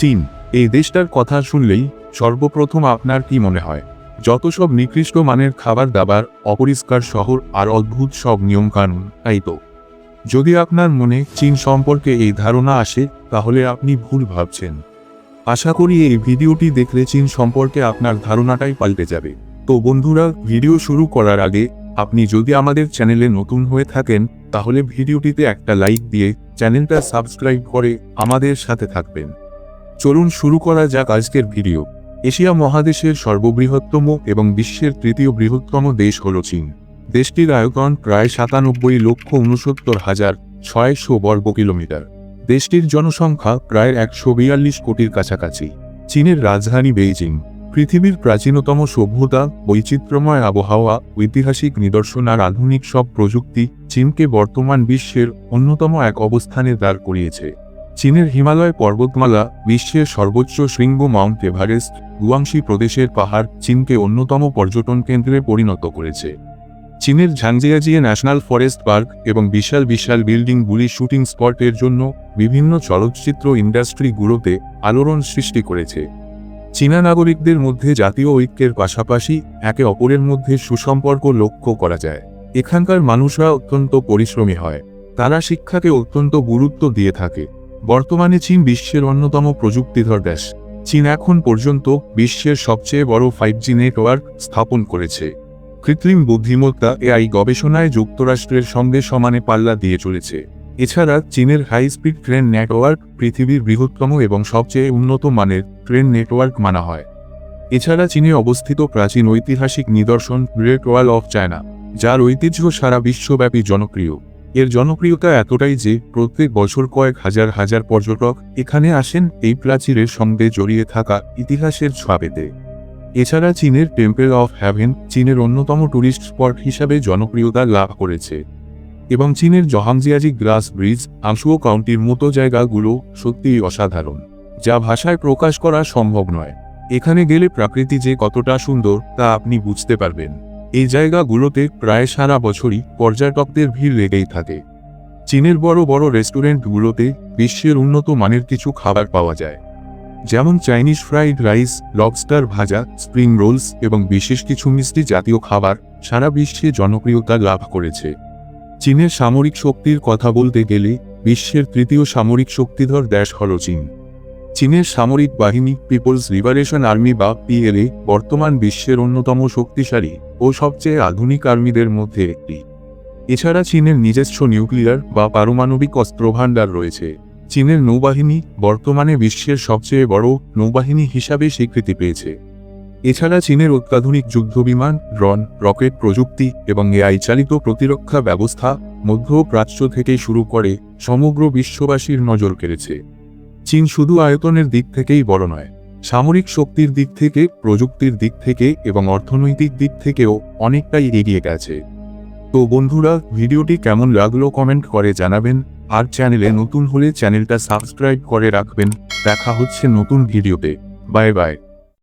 চীন, এই দেশটার কথা শুনলেই সর্বপ্রথম আপনার কি মনে হয়? যত সব নিকৃষ্ট মানের খাবার দাবার, অপরিষ্কার শহর আর অদ্ভুত সব নিয়মকানুন, তাই তো? যদি আপনার মনে চীন সম্পর্কে এই ধারণা আসে, তাহলে আপনি ভুল ভাবছেন। আশা করি এই ভিডিওটি দেখলে চীন সম্পর্কে আপনার ধারণাটাই পাল্টে যাবে। তো বন্ধুরা, ভিডিও শুরু করার আগে আপনি যদি আমাদের চ্যানেলে নতুন হয়ে থাকেন, তাহলে ভিডিওটিতে একটা লাইক দিয়ে চ্যানেলটা সাবস্ক্রাইব করে আমাদের সাথে থাকবেন। চলুন শুরু করা যাক আজকের ভিডিও। এশিয়া মহাদেশের সর্ববৃহত্তম এবং বিশ্বের তৃতীয় বৃহত্তম দেশ হল চীন। দেশটির আয়তন প্রায় সাতানব্বই লক্ষ উনসত্তর হাজার ছয়শো বর্গ কিলোমিটার। দেশটির জনসংখ্যা প্রায় একশো বিয়াল্লিশ কোটির কাছাকাছি। চীনের রাজধানী বেইজিং। পৃথিবীর প্রাচীনতম সভ্যতা, বৈচিত্র্যময় আবহাওয়া, ঐতিহাসিক নিদর্শন আর আধুনিক সব প্রযুক্তি চীনকে বর্তমান বিশ্বের অন্যতম এক অবস্থানে দাঁড় করিয়েছে। চীনের হিমালয় পর্বতমালা বিশ্বের সর্বোচ্চ শৃঙ্গ মাউন্ট এভারেস্ট, গুয়াংশি প্রদেশের পাহাড় চীনকে অন্যতম পর্যটন কেন্দ্রে পরিণত করেছে। চীনের ঝাংজিয়াজিয়ে ন্যাশনাল ফরেস্ট পার্ক এবং বিশাল বিশাল বিল্ডিংগুলি শুটিং স্পটের জন্য বিভিন্ন চলচ্চিত্র ইন্ডাস্ট্রিগুলোতে আলোড়ন সৃষ্টি করেছে। চীনা নাগরিকদের মধ্যে জাতীয় ঐক্যের পাশাপাশি একে অপরের মধ্যে সুসম্পর্ক লক্ষ্য করা যায়। এখানকার মানুষরা অত্যন্ত পরিশ্রমী হয়। তারা শিক্ষাকে অত্যন্ত গুরুত্ব দিয়ে থাকে। বর্তমানে চীন বিশ্বের অন্যতম প্রযুক্তিধর দেশ। চীন এখন পর্যন্ত বিশ্বের সবচেয়ে বড় ফাইভ জি নেটওয়ার্ক স্থাপন করেছে। কৃত্রিম বুদ্ধিমত্তা এআই গবেষণায় যুক্তরাষ্ট্রের সঙ্গে সমানে পাল্লা দিয়ে চলেছে। এছাড়া চীনের হাই স্পিড ট্রেন নেটওয়ার্ক পৃথিবীর বৃহত্তম এবং সবচেয়ে উন্নত মানের ট্রেন নেটওয়ার্ক মানা হয়। এছাড়া চীনে অবস্থিত প্রাচীন ঐতিহাসিক নিদর্শন গ্রেট ওয়াল অফ চায়না যার ঐতিহ্য সারা বিশ্বব্যাপী জনপ্রিয়। এর জনপ্রিয়তা এতটাই যে প্রত্যেক বছর কয়েক হাজার হাজার পর্যটক এখানে আসেন এই প্রাচীরের সঙ্গে জড়িয়ে থাকা ইতিহাসের ছোঁয়া পেতে এছাড়া চীনের টেম্পল অফ হ্যাভেন চীনের অন্যতম ট্যুরিস্ট স্পট হিসাবে জনপ্রিয়তা লাভ করেছে। এবং চীনের জহাংজিয়াজি গ্লাস ব্রিজ আংশুও কাউন্টির মতো জায়গাগুলো সত্যিই অসাধারণ, যা ভাষায় প্রকাশ করা সম্ভব নয়। এখানে গেলে প্রকৃতি যে কতটা সুন্দর তা আপনি বুঝতে পারবেন। এই জায়গাগুলোতে প্রায় সারা বছরই পর্যটকদের ভিড় লেগেই থাকে। চীনের বড় বড় রেস্টুরেন্টগুলোতে বিশ্বের উন্নত মানের কিছু খাবার পাওয়া যায়। যেমন চাইনিজ ফ্রাইড রাইস, লবস্টার ভাজা, স্প্রিং রোলস এবং বিশেষ কিছু মিষ্টি জাতীয় খাবার সারা বিশ্বে জনপ্রিয়তা লাভ করেছে। চীনের সামরিক শক্তির কথা বলতে গেলে বিশ্বের তৃতীয় সামরিক শক্তিধর দেশ হল চীন। চীনের সামরিক বাহিনী, পিপলস লিবারেশন আর্মি বা পিএলএ, বর্তমান বিশ্বের অন্যতম শক্তিশালী ও সবচেয়ে আধুনিক আর্মিদের মধ্যে একটি। এছাড়া চীনের নিজস্ব নিউক্লিয়ার বা পারমাণবিক অস্ত্রভাণ্ডার রয়েছে। চীনের নৌবাহিনী বর্তমানে বিশ্বের সবচেয়ে বড় নৌবাহিনী হিসাবে স্বীকৃতি পেয়েছে। এছাড়া চীনের অত্যাধুনিক যুদ্ধবিমান, ড্রোন, রকেট প্রযুক্তি এবং এআই চালিত প্রতিরক্ষা ব্যবস্থা মধ্যপ্রাচ্য থেকে শুরু করে সমগ্র বিশ্ববাসীর নজর কেড়েছে। চীন শুধু আয়তনের দিক থেকেই বড় নয়, সামরিক শক্তির দিক থেকে, প্রযুক্তির দিক থেকে এবং অর্থনৈতিক দিক থেকেও অনেকটাই এগিয়ে গেছে। তো বন্ধুরা, ভিডিওটি কেমন লাগল কমেন্ট করে জানাবেন, আর চ্যানেলে নতুন হলে চ্যানেলটা সাবস্ক্রাইব করে রাখবেন। দেখা হচ্ছে নতুন ভিডিওতে। Bye bye.